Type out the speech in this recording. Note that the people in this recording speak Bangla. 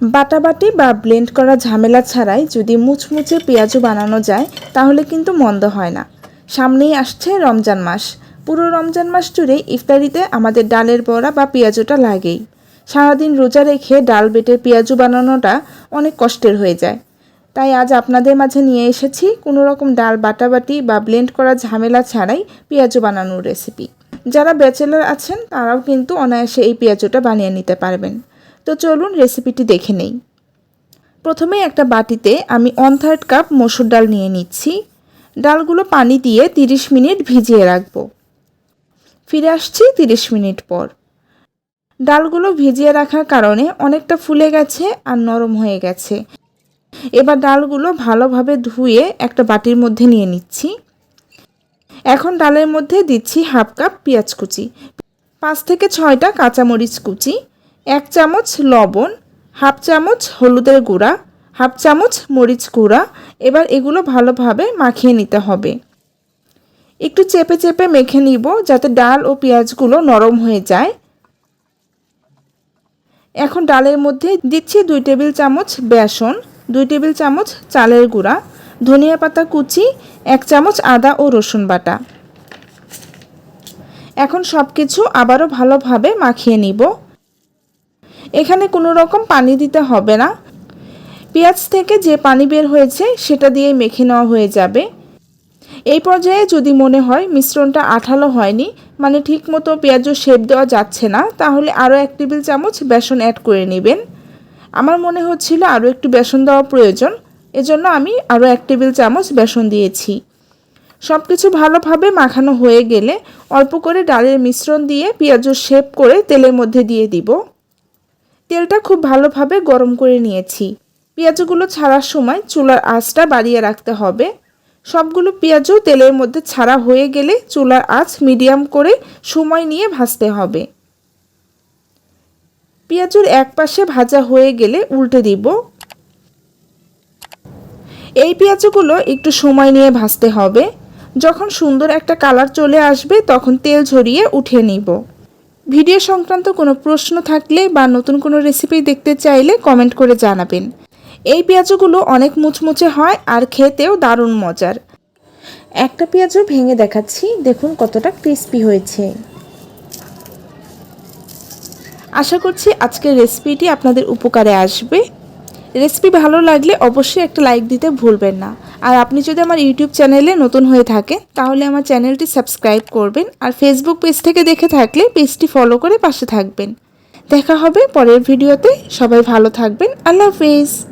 বাটাবাটি বা ব্লেন্ড করা ঝামেলা ছাড়াই যদি মুচমুচে পেঁয়াজু বানানো যায়, তাহলে কিন্তু মন্দ হয় না। সামনেই আসছে রমজান মাস। পুরো রমজান মাস জুড়ে ইফতারিতে আমাদের ডালের বড়া বা পেঁয়াজুটা লাগেই। সারাদিন রোজা রেখে ডাল বেটে পেঁয়াজু বানানোটা অনেক কষ্টের হয়ে যায়। তাই আজ আপনাদের মাঝে নিয়ে এসেছি কোনো রকম ডাল বাটাবাটি বা ব্লেন্ড করা ঝামেলা ছাড়াই পেঁয়াজু বানানোর রেসিপি। যারা ব্যাচেলার আছেন, তারাও কিন্তু অনায়াসে এই পেঁয়াজুটা বানিয়ে নিতে পারবেন। তো চলুন রেসিপিটি দেখে নেই। প্রথমে একটা বাটিতে আমি ওয়ান থার্ড কাপ মসুর ডাল নিয়ে নিচ্ছি। ডালগুলো পানি দিয়ে 30 মিনিট ভিজিয়ে রাখব। ফিরে আসছি 30 মিনিট পর। ডালগুলো ভিজিয়ে রাখার কারণে অনেকটা ফুলে গেছে আর নরম হয়ে গেছে। এবার ডালগুলো ভালোভাবে ধুয়ে একটা বাটির মধ্যে নিয়ে নিচ্ছি। এখন ডালের মধ্যে দিচ্ছি হাফ কাপ পেঁয়াজ কুচি, পাঁচ থেকে ছয়টা কাঁচামরিচ কুচি এক চামচ লবণ, হাফ চামচ হলুদের গুঁড়া, হাফ চামচ মরিচ গুঁড়া। এবার এগুলো ভালোভাবে মাখিয়ে নিতে হবে। একটু চেপে চেপে মেখে নিব যাতে ডাল ও পেঁয়াজগুলো নরম হয়ে যায়। এখন ডালের মধ্যে দিচ্ছি দুই টেবিল চামচ বেসন, দুই টেবিল চামচ চালের গুঁড়া, ধনিয়া পাতা কুচি, এক চামচ আদা ও রসুন বাটা। এখন সব কিছু আবারও ভালোভাবে মাখিয়ে নিব। এখানে কোনো রকম পানি দিতে হবে না। পেঁয়াজ থেকে যে পানি বের হয়েছে, সেটা দিয়ে মেখে নেওয়া হয়ে যাবে। এই পর্যায়ে যদি মনে হয় মিশ্রণটা আঠালো হয়নি মানে ঠিক মতো পেঁয়াজও শেপ দেওয়া যাচ্ছে না, তাহলে আরও এক টেবিল চামচ বেসন অ্যাড করে নেবেন। আমার মনে হচ্ছিল আরও একটু বেসন দেওয়া প্রয়োজন, এজন্য আমি আরও এক টেবিল চামচ বেসন দিয়েছি। সব কিছু ভালোভাবে মাখানো হয়ে গেলে অল্প করে ডালের মিশ্রণ দিয়ে পেঁয়াজও শেপ করে তেলের মধ্যে দিয়ে দিব। তেলটা খুব ভালোভাবে গরম করে নিয়েছি। পেঁয়াজগুলো ছাড়ার সময় চুলার আঁচটা বাড়িয়ে রাখতে হবে। সবগুলো পেঁয়াজও তেলের মধ্যে ছাড়া হয়ে গেলে চুলার আঁচ মিডিয়াম করে সময় নিয়ে ভাজতে হবে। পেঁয়াজুর এক পাশে ভাজা হয়ে গেলে উল্টে দিব। এই পেঁয়াজগুলো একটু সময় নিয়ে ভাজতে হবে। যখন সুন্দর একটা কালার চলে আসবে তখন তেল ঝরিয়ে উঠিয়ে নিব। ভিডিও সংক্রান্ত কোনো প্রশ্ন থাকলে বা নতুন কোনো রেসিপি দেখতে চাইলে কমেন্ট করে জানাবেন। এই পেঁয়াজগুলো অনেক মুচমুচে হয় আর খেতেও দারুণ মজার। একটা পেঁয়াজও ভেঙে দেখাচ্ছি, দেখুন কতটা ক্রিস্পি হয়েছে। আশা করছি আজকের রেসিপিটি আপনাদের উপকারে আসবে। রেসিপি ভালো লাগলে অবশ্যই একটা লাইক দিতে ভুলবেন না। আর আপনি যদি আমার ইউটিউব চ্যানেলে নতুন হয়ে থাকে, তাহলে আমার চ্যানেলটি সাবস্ক্রাইব করবেন আর ফেসবুক পেজ থেকে দেখে থাকলে পেজটি ফলো করে পাশে থাকবেন। দেখা হবে পরের ভিডিওতে। সবাই ভালো থাকবেন। আল্লাহ হাফেজ।